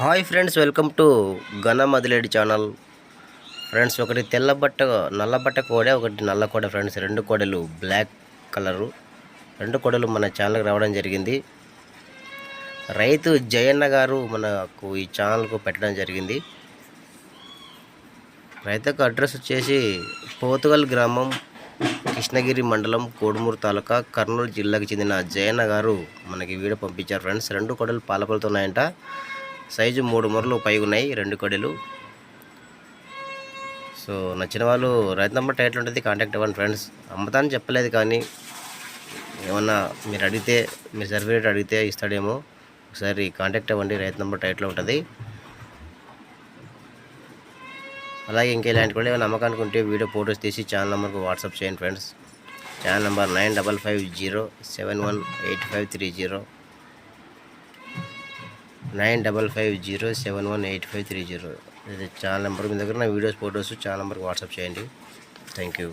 Hi friends welcome to ఘన మదిలేడి channel. Friends ఒకటి తెల్ల బట్ట నల్ల బట్ట కోడే ఒకటి నల్ల కోడ ఫ్రెండ్స్. రెండు కోడలు బ్లాక్ కలరు. రెండు కోడలు మన ఛానల్కి రావడం జరిగింది. రైతు జయన్న గారు మనకు ఈ ఛానల్కు పెట్టడం జరిగింది. రైతుకు అడ్రస్ వచ్చేసి పోతుగల్ గ్రామం కృష్ణగిరి మండలం కోడుమూరు తాలూకా కర్నూలు జిల్లాకు చెందిన జయన్న గారు మనకి వీడియో పంపించారు. ఫ్రెండ్స్ రెండు కోడలు పాలపలతో ఉన్నాయంట. సైజు మూడు మూరలు పై ఉన్నాయి రెండు కొడలు. సో నచ్చిన వాళ్ళు రైతు నెంబర్ టైటిల్ ఉంటుంది కాంటాక్ట్ అవ్వండి ఫ్రెండ్స్. అమ్మతాన్ని చెప్పలేదు కానీ ఏమన్నా మీరు అడిగితే మీ సర్టిఫికేట్ అడిగితే ఇస్తాడేమో ఒకసారి కాంటాక్ట్ అవ్వండి రైతు నెంబర్ టైటిల్ ఉంటుంది. అలాగే ఇంకా ఇలాంటి కూడా ఏమైనా నమ్మకానికి ఉంటే వీడియో ఫోటోస్ తీసి ఛానల్ నెంబర్కి వాట్సాప్ చేయండి friends. Channel number nine double five zero seven one eight five three zero. Nine double five zero seven one eight five three zero. ఇది ఛానల్ నెంబర్. మీ దగ్గర నా వీడియోస్ ఫోటోస్ ఛానల్ నెంబర్కి WhatsApp చేయండి. Thank you.